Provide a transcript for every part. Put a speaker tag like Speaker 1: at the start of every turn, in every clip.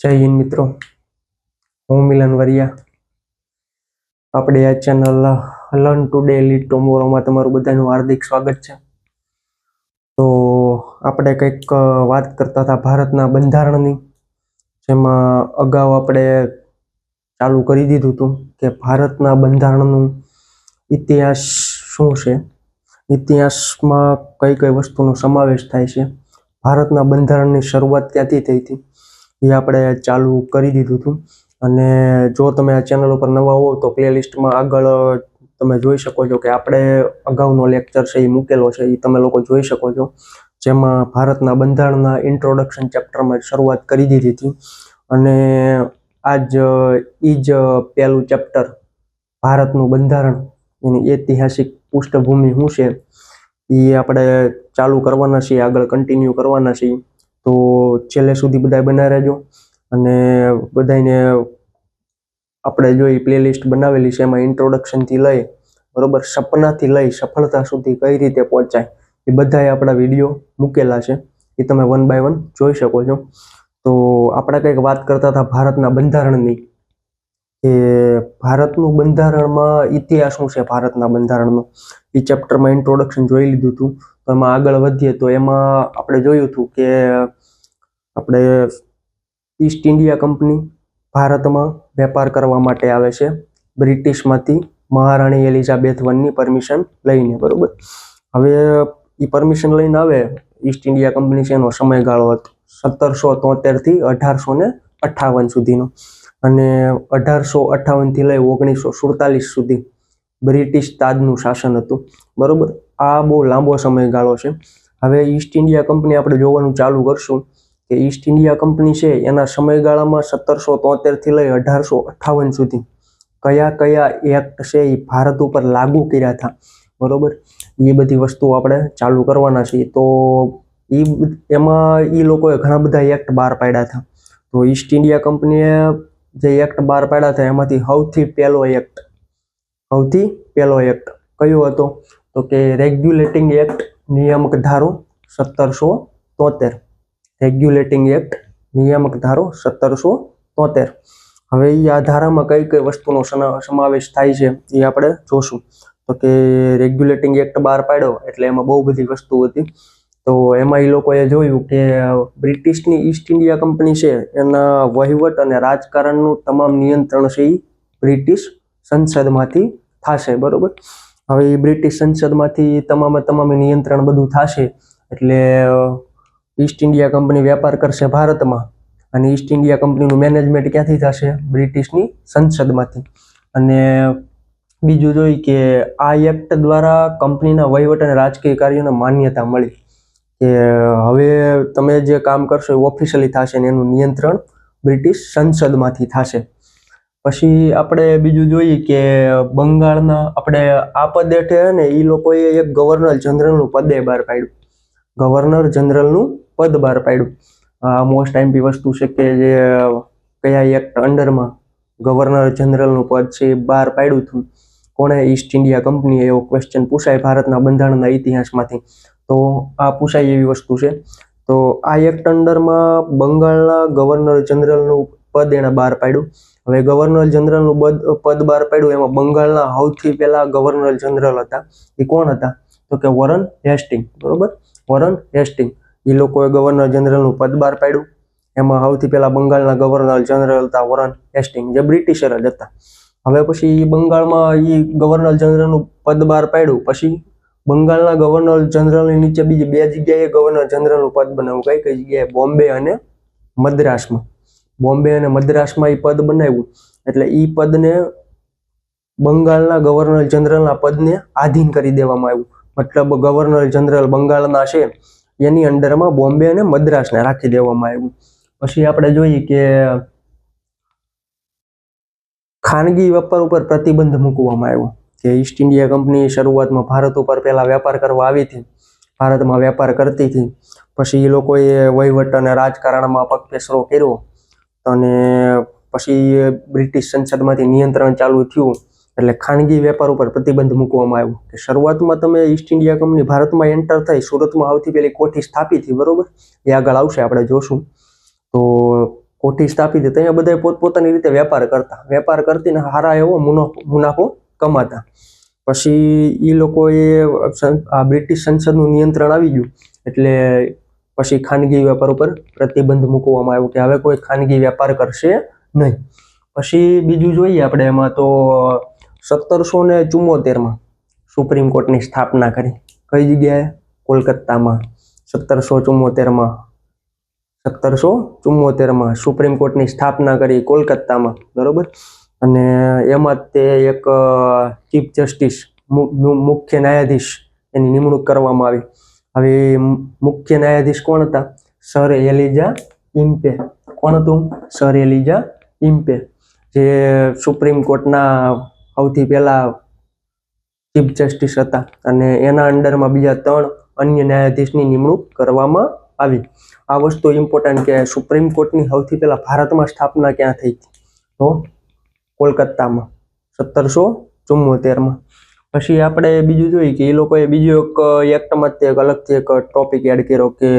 Speaker 1: જય હિન્દ મિત્રો. હું મિલન વરિયા. આપણે આ ચેનલ લર્ન ટુડે લીડ ટુમોરોમાં તમારું બધાનું હાર્દિક સ્વાગત છે. તો આપણે કંઈક વાત કરતા હતા ભારતના બંધારણની, જેમાં અગાઉ આપણે ચાલુ કરી દીધું હતું કે ભારતના બંધારણનું ઇતિહાસ શું છે? ઇતિહાસમાં કઈ કઈ વસ્તુનો સમાવેશ થાય છે? ભારતના બંધારણની શરૂઆત ક્યાંથી થઈ હતી? એ આપણે ચાલુ કરી દીધું હતું. અને જો તમે આ ચેનલ ઉપર નવા હો તો પ્લેલિસ્ટમાં આગળ તમે જોઈ શકો છો કે આપણે અગાઉનો લેક્ચર છે એ મૂકેલો છે, એ તમે લોકો જોઈ શકો છો. જેમાં ભારતના બંધારણના ઇન્ટ્રોડક્શન ચેપ્ટરમાં શરૂઆત કરી દીધી હતી. અને આજ એ જ પહેલું ચેપ્ટર ભારતનું બંધારણ, એની ઐતિહાસિક પૃષ્ઠભૂમિ શું છે? એ આપણે ચાલુ કરવાના છીએ, આગળ કન્ટિન્યુ કરવાના છીએ. તો છેલ્લે સુધી બધા બના રહેજો. અને બધાને આપણે જો એ પ્લેલિસ્ટ બનાવેલી છે એમાં ઇન્ટ્રોડક્શનથી લઈ, બરોબર, સપનાથી લઈ, સફળતા સુધી કઈ રીતે પહોંચાય, એ બધાએ આપણા વીડિયો મૂકેલા છે. એ તમે વન બાય વન જોઈ શકો છો. તો આપણે કંઈક વાત કરતા હતા ભારતના બંધારણની, કે ભારતનું બંધારણમાં ઇતિહાસ શું છે ભારતના બંધારણનો? એ ચેપ્ટરમાં ઇન્ટ્રોડક્શન જોઈ લીધું હતું એમાં આગળ વધીએ તો એમાં આપણે જોયું હતું કે આપણે ઈસ્ટ ઇન્ડિયા કંપની ભારતમાં વેપાર કરવા માટે આવે છે. બ્રિટિશમાંથી મહારાણી એલિઝાબેથ વનની પરમિશન લઈને, બરોબર? હવે એ પરમિશન લઈને આવે ઈસ્ટ ઇન્ડિયા કંપની છે એનો સમયગાળો હતો સત્તરસો તોતેરથી અઢારસો ને અઠ્ઠાવન સુધીનો. અને અઢારસો અઠ્ઠાવનથી લઈ ઓગણીસો સુડતાલીસ સુધી બ્રિટિશ તાજનું શાસન હતું, બરોબર? આ બહુ લાંબો સમયગાળો છે. હવે ઈસ્ટ ઇન્ડિયા કંપની આપણે જોવાનું ચાલુ કરશું કે ઈસ્ટ ઇન્ડિયા કંપની છે એના સમયગાળામાં સત્તરસો તોતેરથી લઈ અઢારસો અઠ્ઠાવન સુધી કયા કયા એક્ટ છે એ ભારત ઉપર લાગુ કર્યા હતા. બરોબર? એ બધી વસ્તુઓ આપણે ચાલુ કરવાના છીએ. તો એ એમાં એ લોકોએ ઘણા બધા એક્ટ બહાર પાડ્યા હતા. તો ઈસ્ટ ઇન્ડિયા કંપનીએ જે એક્ટ બહાર પાડ્યા હતા એમાંથી સૌથી પહેલો એક્ટ સૌથી પહેલો એક્ટ કયો હતો? તો કે રેગ્યુલેટિંગ એક્ટ નિયામક ધારો સત્તરસો તોતેર. રેગ્યુલેટિંગ એક્ટ નિયામક ધારો સત્તરસો તોતેર. હવે એ આ ધારામાં કઈ કઈ વસ્તુનો સમાવેશ થાય છે એ આપણે જોશું. તો કે રેગ્યુલેટિંગ એક્ટ બહાર પાડ્યો એટલે એમાં બહુ બધી વસ્તુ હતી. તો એમાં એ લોકોએ જોયું કે બ્રિટિશની ઈસ્ટ ઇન્ડિયા કંપની છે એના વહીવટ અને રાજકારણનું તમામ નિયંત્રણ છે એ બ્રિટિશ સંસદમાંથી થશે, બરોબર? હવે એ બ્રિટિશ સંસદમાંથી તમામે તમામે નિયંત્રણ બધું થશે, એટલે ઈસ્ટ ઇન્ડિયા કંપની વેપાર કરશે ભારતમાં, અને ઈસ્ટ ઇન્ડિયા કંપનીનું મેનેજમેન્ટ ક્યાંથી થશે? બ્રિટિશની સંસદમાંથી. અને, બીજું જોઈ કે આ એક્ટ દ્વારા કંપનીના વહીવટ અને રાજકીય કાર્યોને માન્યતા મળી. કે, હવે તમે જે કામ કરશો એ ઓફિશિયલી થશે ને એનું નિયંત્રણ બ્રિટિશ સંસદમાંથી થશે. પછી આપણે બીજું જોઈએ કે બંગાળના આપણે આ પદ ને એ લોકોએ એક ગવર્નર જનરલનું પદે બહાર પાડ્યું. ગવર્નર જનરલનું પદ બહાર પાડ્યું. આ મોસ્ટ આઈમ્પી વસ્તુ છે કે જે કયા એક્ટ અંડરમાં ગવર્નર જનરલનું પદ છે એ બહાર પાડ્યું હતું. કોણે ઈસ્ટ ઇન્ડિયા કંપનીએ એવો ક્વેશ્ચન પૂછાય ભારતના બંધારણના ઇતિહાસમાંથી. તો આ પૂછાય એવી વસ્તુ છે. તો આ એક્ટ અંડરમાં બંગાળના ગવર્નર જનરલનું પદ એણે બહાર પાડ્યું. હવે ગવર્નર જનરલનું પદ બહાર પાડ્યું, એમાં બંગાળના સૌથી પહેલા ગવર્નર જનરલ હતા. એ કોણ હતા? તો કે વોરન હેસ્ટિંગ, બરોબર? Warren Hastings. એ લોકોએ ગવર્નર જનરલનું પદ બહાર પાડ્યું. એમાં સૌથી પહેલા બંગાળના ગવર્નર જનરલ હતા વોરન હેસ્ટિંગ, જે બ્રિટિશર જ હતા. હવે પછી બંગાળમાં એ ગવર્નર જનરલનું પદ બહાર પાડ્યું. પછી બંગાળના ગવર્નર જનરલની નીચે બીજી બે જગ્યાએ ગવર્નર જનરલનું પદ બનાવ્યું કઈ કઈ જગ્યાએ? બોમ્બે અને મદ્રાસમાં. બોમ્બે અને મદ્રાસમાં એ પદ બનાવ્યું. એટલે એ પદને બંગાળના ગવર્નર જનરલના પદને આધીન કરી દેવામાં આવ્યું. મતલબ ગવર્નર જનરલ બંગાળના છે, એની અંડરમાં બોમ્બે અને મદ્રાસને રાખી દેવામાં આવ્યું. પછી આપણે જોઈએ કે ખાનગી વેપાર ઉપર પ્રતિબંધ મૂકવામાં આવ્યો કે ઈસ્ટ ઇન્ડિયા કંપની શરૂઆતમાં ભારત ઉપર પહેલા વેપાર કરવા આવી હતી. ભારતમાં વેપાર કરતી હતી. પછી એ લોકોએ વહીવટ અને રાજકારણમાં પગપેસરો કર્યો. અને પછી બ્રિટિશ સંસદમાંથી નિયંત્રણ ચાલુ થયું, એટલે ખાનગી વેપાર ઉપર પ્રતિબંધ મૂકવામાં આવ્યો કે શરૂઆતમાં તમે ઈસ્ટ ઇન્ડિયા કંપની ભારતમાં એન્ટર થઈ, સુરતમાં આવતી પહેલી કોઠી સ્થાપિત થઈ, બરોબર? એ આગળ આવશે, આપણે જોશું. તો કોઠી સ્થાપી હતી અહીંયા બધા પોતપોતાની રીતે વેપાર કરતા. વેપાર કરતી ને સારા એવો મુનાફો કમાતા. પછી એ લોકોએ આ બ્રિટિશ સંસદનું નિયંત્રણ આવી ગયું. એટલે પછી ખાનગી વેપાર ઉપર પ્રતિબંધ મૂકવામાં આવ્યો કે હવે કોઈ ખાનગી વેપાર કરશે નહીં. પછી બીજું જોઈએ આપણે એમાં તો સત્તરસો ને ચુમ્મોતેરમાં સુપ્રીમ કોર્ટની સ્થાપના કરી. કઈ જગ્યાએ? કોલકાતામાં. સત્તરસો ચુમ્મોતેરમાં સત્તરસો ચુમ્મોતેરમાં સુપ્રીમ કોર્ટની સ્થાપના કરી કોલકાતામાં. બરોબર? અને એમાં તે એક ચીફ જસ્ટિસ મુખ્ય ન્યાયાધીશ એની નિમણૂક કરવામાં આવી. હવે મુખ્ય ન્યાયાધીશ કોણ હતા? Sir Elijah Impey. કોણ હતું? Sir Elijah Impey. જે સુપ્રીમ કોર્ટના સૌથી પહેલા ચીફ જસ્ટિસ હતા અને એના અંડરમાં બીજા ત્રણ અન્ય ન્યાયાધીશની નિમણૂક કરવામાં આવી. આ વસ્તુ ઇમ્પોર્ટન્ટ કે સુપ્રીમ કોર્ટની સૌથી પહેલા ભારતમાં સ્થાપના ક્યાં થઈ? તો કોલકાતામાં, સત્તરસો ચુમ્મોતેરમાં પછી આપણે બીજું જોઈએ કે એ લોકોએ બીજું એક એક્ટમાં જ એક અલગથી એક ટોપિક એડ કર્યો કે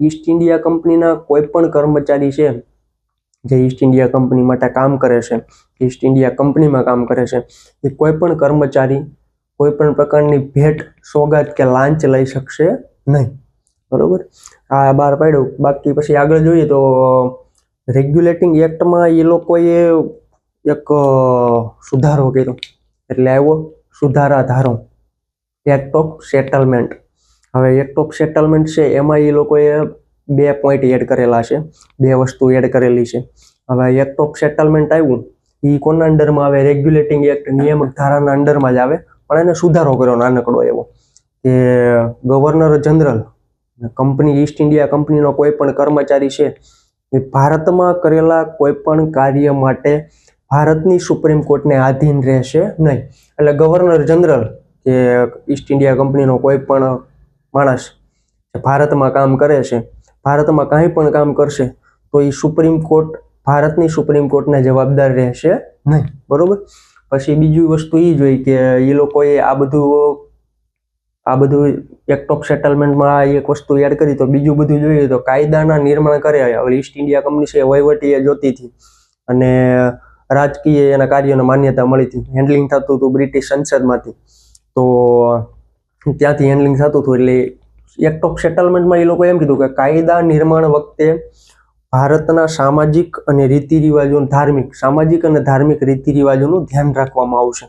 Speaker 1: ઈસ્ટ ઇન્ડિયા કંપનીના કોઈ પણ કર્મચારી છે, જે ઈસ્ટ ઇન્ડિયા કંપની માટે કામ કરે છે ઈસ્ટ ઇન્ડિયા કંપનીમાં કામ કરે છે, એ કોઈ પણ કર્મચારી, કોઈ પણ પ્રકારની ભેટ સોગાદ કે લાંચ લઈ શકશે નહીં. બરોબર? આ બહાર પાડ્યું. બાકી પછી આગળ જોઈએ તો રેગ્યુલેટિંગ એક્ટમાં એ લોકોએ એક સુધારો કર્યો. એટલે આવ્યો. સુધારા ધારો. એક્ટ ઓફ સેટલમેન્ટ હવે એક્ટ ઓફ સેટલમેન્ટ છે, એમાં એ લોકોએ બે પોઈન્ટ એડ કરેલા છે, બે વસ્તુ એડ કરેલી છે. હવે એક્ટ ઓફ સેટલમેન્ટ આવ્યું એ કોના અંડરમાં આવે? રેગ્યુલેટિંગ એક્ટ નિયામક ધારાના અંડરમાં જ આવે, પણ એને સુધારો કર્યો નાનકડો એવો. કે governor general company East India કંપનીનો કોઈ પણ કર્મચારી છે, એ ભારતમાં કરેલા કોઈ પણ કાર્ય માટે ભારતની સુપ્રીમ કોર્ટને આધીન રહેશે નહીં. એટલે ગવર્નર જનરલ કે ઈસ્ટ ઇન્ડિયા કંપનીનો કોઈ પણ માણસ ભારતમાં કામ કરે છે, ભારતમાં કાંઈ પણ કામ કરશે, તો એ સુપ્રીમ કોર્ટ, ભારતની સુપ્રીમ કોર્ટને જવાબદાર રહેશે નહીં. બરોબર? પછી બીજી વસ્તુ એ જોઈ કે એ લોકોએ આ બધું આ બધું એક્ટ ઓફ સેટલમેન્ટમાં એક વસ્તુ એડ કરી, તો બીજું બધું જોઈએ તો કાયદાના નિર્માણ કરે. હવે ઈસ્ટ ઇન્ડિયા કંપની છે વહીવટી એ જોતી હતી અને રાજકીય એના કાર્યોને માન્યતા મળી હતી. હેન્ડલિંગ થતું હતું બ્રિટિશ સંસદમાંથી. તો, ત્યાંથી હેન્ડલિંગ થતું હતું એટલે એક્ટ ઓફ સેટલમેન્ટમાં એ લોકો એમ કીધું કે કાયદા નિર્માણ વખતે ભારતના સામાજિક અને રીતિ રિવાજો ધાર્મિક, સામાજિક અને ધાર્મિક રીતિ રિવાજોનું ધ્યાન રાખવામાં આવશે.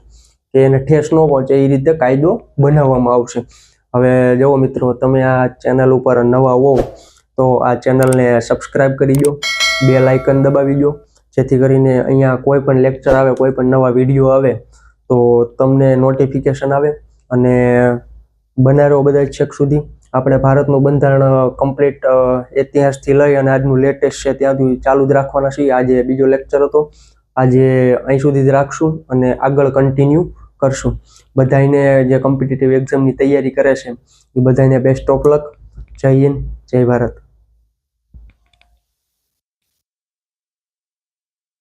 Speaker 1: કે એને ઠેસ ન પહોંચે એ રીતે કાયદો બનાવવામાં આવશે. હવે જુઓ મિત્રો, તમે આ ચેનલ ઉપર નવા હો તો આ ચેનલને સબસ્ક્રાઈબ કરી દો બે લાઇકન દબાવી દો જેથી કરીને અહીંયા કોઈ પણ લેક્ચર આવે, કોઈ પણ નવા વીડિયો આવે, તો તમને નોટિફિકેશન આવે અને બનારો બધા છેક સુધી આપણે ભારતનું બંધારણ કમ્પ્લીટ ઇતિહાસથી લઈ અને આજનું લેટેસ્ટ છે ત્યાં સુધી ચાલુ જ રાખવાના છીએ. આજે બીજો લેક્ચર હતો. આજે અહીં સુધી જ રાખશું અને આગળ કન્ટિન્યુ કરશું. બધાને જે કોમ્પિટિટિવ એક્ઝામની તૈયારી કરે છે, એ બધાને બેસ્ટ ઓફ લક જય હિન્દ, જય ભારત.